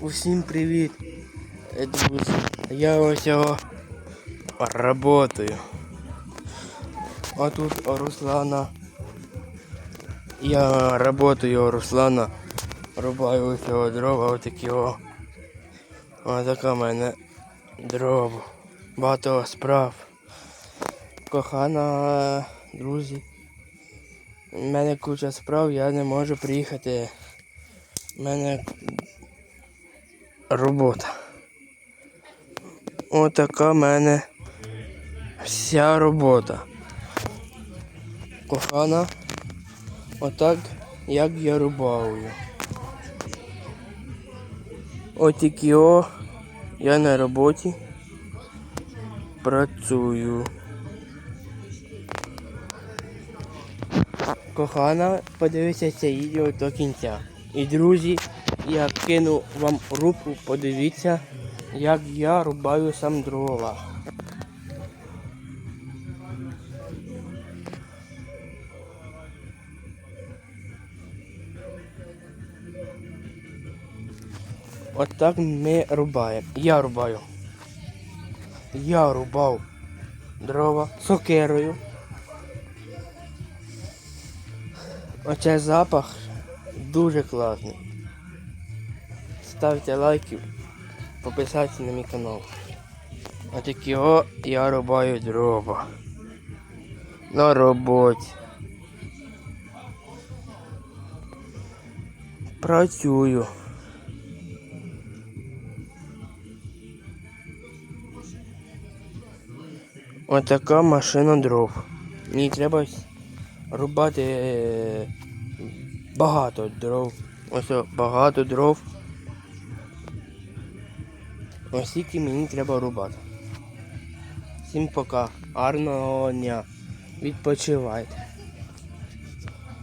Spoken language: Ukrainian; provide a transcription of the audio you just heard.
Усім привіт, е, друзі. Я ось його работаю. А тут Руслана. Я работаю Руслана. Рубаю ось його дрова, отакі о. Ось така в мене дрова. Багато справ. Кохана, друзі. У мене куча справ, я не можу приїхати. У мене робота. Отака в мене вся робота. Кохана, отак як я рубаю. Отакі о, я на роботі працюю. Кохана, подивися це відео до кінця. І друзі, я кину вам руку, подивіться, як я рубаю сам дрова. От ми рубаємо. Я рубаю. Я рубав дрова сокирою. Оце запах дуже класний. Ставте лайки, підписайтесь на мій канал. Отакі о, я рубаю дрова. На роботі. Працюю. Отака машина дров. Мені треба рубати е, багато дров. Ось багато дров. Ось тільки мені треба рубати. Всім пока. Гарного дня. Відпочивайте.